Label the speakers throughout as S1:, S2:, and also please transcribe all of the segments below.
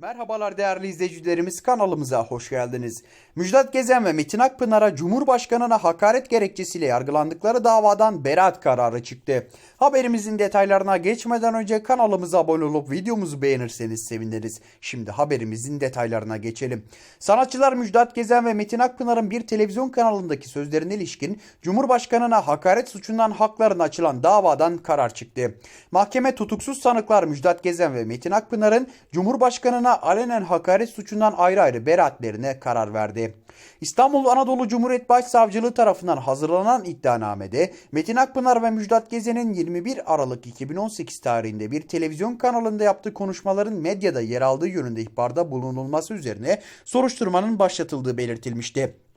S1: Merhabalar değerli izleyicilerimiz kanalımıza hoş geldiniz. Müjdat Gezen ve Metin Akpınar'a Cumhurbaşkanına hakaret gerekçesiyle yargılandıkları davadan beraat kararı çıktı. Haberimizin detaylarına geçmeden önce kanalımıza abone olup videomuzu beğenirseniz seviniriz. Şimdi haberimizin detaylarına geçelim. Sanatçılar Müjdat Gezen ve Metin Akpınar'ın bir televizyon kanalındaki sözlerine ilişkin Cumhurbaşkanına hakaret suçundan haklarına açılan davadan karar çıktı. Mahkeme tutuksuz sanıklar Müjdat Gezen ve Metin Akpınar'ın Cumhurbaşkanına alenen hakaret suçundan ayrı ayrı beraatlerine karar verdi. İstanbul Anadolu Cumhuriyet Başsavcılığı tarafından hazırlanan iddianamede Metin Akpınar ve Müjdat Gezen'in 21 Aralık 2018 tarihinde bir televizyon kanalında yaptığı konuşmaların medyada yer aldığı yönünde ihbarda bulunulması üzerine soruşturmanın başlatıldığı belirtilmişti.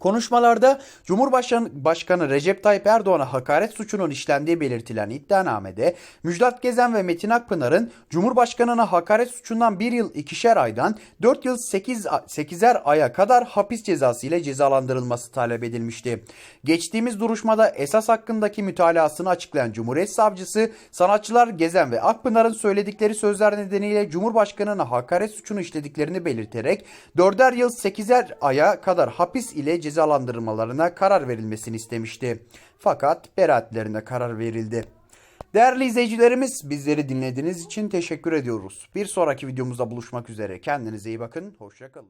S1: Konuşmalarda Cumhurbaşkanı Başkanı Recep Tayyip Erdoğan'a hakaret suçunun işlendiği belirtilen iddianamede Müjdat Gezen ve Metin Akpınar'ın Cumhurbaşkanına hakaret suçundan 1 yıl 2'şer aydan 4 yıl 8 8'er aya kadar hapis cezası ile cezalandırılması talep edilmişti. Geçtiğimiz duruşmada esas hakkındaki mütalasını açıklayan Cumhuriyet Savcısı sanatçılar Gezen ve Akpınar'ın söyledikleri sözler nedeniyle Cumhurbaşkanına hakaret suçunu işlediklerini belirterek 4'er yıl 8'er aya kadar hapis ile cezalandırmalarına karar verilmesini istemişti. Fakat beraatlerine karar verildi. Değerli izleyicilerimiz bizleri dinlediğiniz için teşekkür ediyoruz. Bir sonraki videomuzda buluşmak üzere. Kendinize iyi bakın. Hoşçakalın.